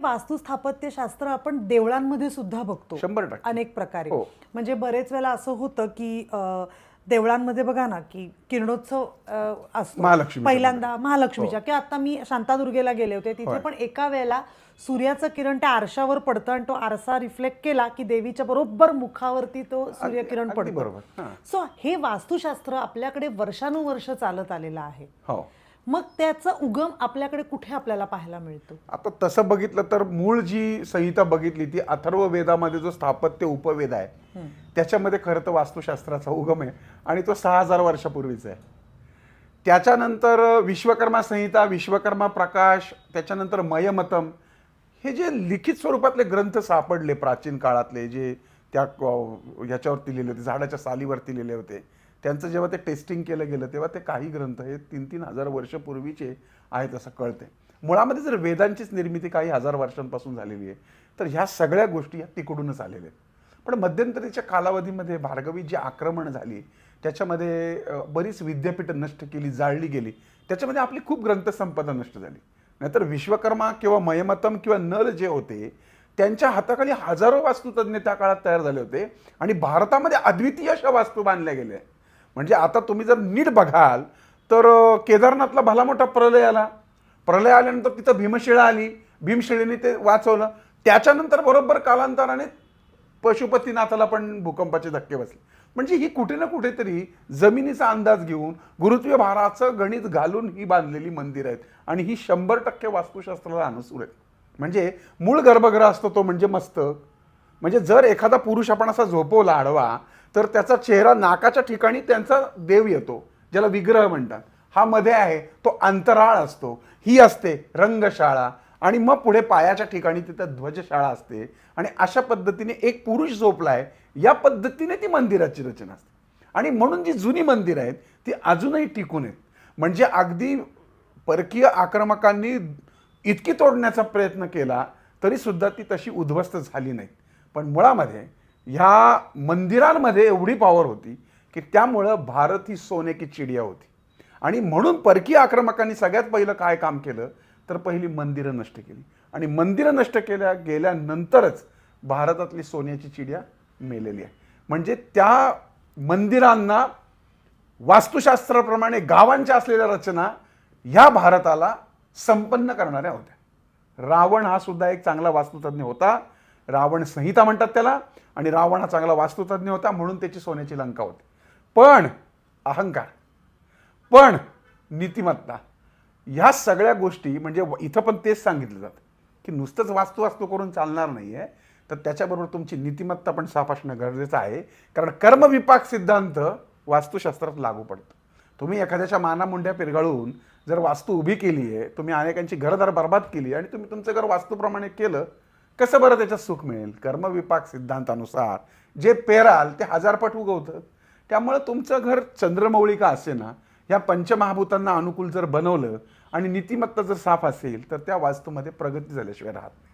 वास्तुस्थापत्यशास्त्र आपण देवळांमध्ये सुद्धा बघतो. शंभर टक्के. अनेक प्रकारे. हो. म्हणजे बरेच वेळेला असं होतं की अ, देवळांमध्ये बघा ना की किरणोत्सव अ, असतो. महालक्ष्मीचा पहिल्यांदा महालक्ष्मीच्या. किंवा आता मी शांतादुर्गेला गेले होते. तिथे पण एका वेळेला सूर्याचं किरण त्या आरशावर पडतं आणि तो आरसा रिफ्लेक्ट केला की देवीच्या बरोबर मुखावरती तो सूर्यकिरण अगदी पडतो. बरोबर. हां. सो हे वास्तुशास्त्र आपल्याकडे वर्षानुवर्ष चालत आलेलं आहे. हो. मग त्याचा उगम आपल्याकडे कुठे आपल्याला पाहायला मिळतो? आता तसं बघितलं तर मूळ जी संहिता बघितली ती अथर्व वेदामध्ये जो स्थापत्य उपवेद आहे त्याच्यामध्ये खरं तर वास्तुशास्त्राचा उगम आहे आणि तो सहा हजार वर्षापूर्वीचा आहे. त्याच्यानंतर विश्वकर्मा संहिता विश्वकर्मा प्रकाश त्याच्यानंतर मयमतम हे जे लिखित स्वरूपातले ग्रंथ सापडले प्राचीन काळातले जे त्या ह्याच्यावरती लिहिले होते झाडाच्या सालीवरती लिहिले होते त्यांचं जेव्हा ते टेस्टिंग केलं गेलं तेव्हा ते काही ग्रंथ हे तीन तीन हजार वर्षपूर्वीचे आहेत असं कळते मुळामध्ये जर वेदांचीच निर्मिती काही हजार वर्षांपासून झालेली आहे तर ह्या सगळ्या गोष्टी ह्या तिकडूनच आलेल्या आहेत. पण मध्यंतरीच्या कालावधीमध्ये भार्गवी जी आक्रमण झाली त्याच्यामध्ये बरीच विद्यापीठं नष्ट केली जाळली गेली त्याच्यामध्ये आपली खूप ग्रंथसंपदा नष्ट झाली. नाहीतर विश्वकर्मा किंवा मयमतम किंवा नल जे होते त्यांच्या हाताखाली हजारो वास्तुतज्ञ त्या काळात तयार झाले होते आणि भारतामध्ये अद्वितीय अशा वास्तू बांधल्या गेल्या. म्हणजे आता तुम्ही जर नीट बघाल तर केदारनाथला भला मोठा प्रलय आला. प्रलय आल्यानंतर तिथं भीमशिळा आली. भीमशिळेने ते वाचवलं. त्याच्यानंतर बरोबर कालांतराने पशुपतीनाथाला पण भूकंपाचे धक्के बसले. म्हणजे ही कुठे ना कुठेतरी जमिनीचा अंदाज घेऊन गुरुत्वीय भाराचं गणित घालून ही बांधलेली मंदिर आहेत. आणि ही शंभर टक्के वास्तुशास्त्राला अनुसूर आहेत. म्हणजे मूळ गर्भगृह असतो तो म्हणजे मस्तक. म्हणजे जर एखादा पुरुष आपण असा झोपवला आडवा तर त्याचा चेहरा नाकाच्या ठिकाणी त्यांचा देव येतो ज्याला विग्रह म्हणतात. हा मध्ये आहे तो अंतराळ असतो. ही असते रंगशाळा आणि मग पुढे पायाच्या ठिकाणी तिथं ध्वजशाळा असते. आणि अशा पद्धतीने एक पुरुष झोपला आहे या पद्धतीने ती मंदिराची रचना असते. आणि म्हणून जी जुनी मंदिरं आहेत ती अजूनही टिकून आहेत. म्हणजे अगदी परकीय आक्रमकांनी इतकी तोडण्याचा प्रयत्न केला तरी सुद्धा ती तशी उद्ध्वस्त झाली नाही. पण मुळामध्ये ह्या मंदिरांमध्ये एवढी पॉवर होती की त्यामुळं भारत ही सोने की चिडिया होती. आणि म्हणून परकीय आक्रमकांनी सगळ्यात पहिलं काय काम केलं? तर पहिली मंदिरं नष्ट केली. आणि मंदिरं नष्ट केल्या गेल्यानंतरच भारतातली सोन्याची चिडिया मेलेली आहे. म्हणजे त्या मंदिरांना वास्तुशास्त्राप्रमाणे गावांच्या असलेल्या रचना ह्या भारताला संपन्न करणाऱ्या होत्या. रावण हा सुद्धा एक चांगला वास्तुतज्ञ होता. रावण संहिता म्हणतात त्याला आणि रावण हा चांगला वास्तुतज्ञ होता म्हणून त्याची सोन्याची लंका होती. पण अहंकार पण नीतिमत्ता ह्या सगळ्या गोष्टी म्हणजे इथं पण तेच सांगितलं जातं की नुसतंच वास्तू वास्तू करून चालणार नाही आहे तर त्याच्याबरोबर तुमची नीतिमत्ता पण साफ असणं गरजेचं आहे कारण कर्मविपाक सिद्धांत वास्तुशास्त्रात लागू पडतो. तुम्ही एखाद्याच्या मानामुंड्या पिरगाळून जर वास्तू उभी केली आहे तुम्ही अनेकांची घरदार बर्बाद केली आणि तुम्ही तुमचं घर वास्तूप्रमाणे केलं कसं बरं त्याच्यात सुख मिळेल? कर्मविपाक सिद्धांतानुसार जे पेराल ते हजारपट उगवतं. त्यामुळं तुमचं घर चंद्रमौळी का असे ना या पंचमहाभूतांना अनुकूल जर बनवलं आणि नीतिमत्ता जर साफ असेल तर त्या वास्तूमध्ये प्रगती झाल्याशिवाय राहत नाही.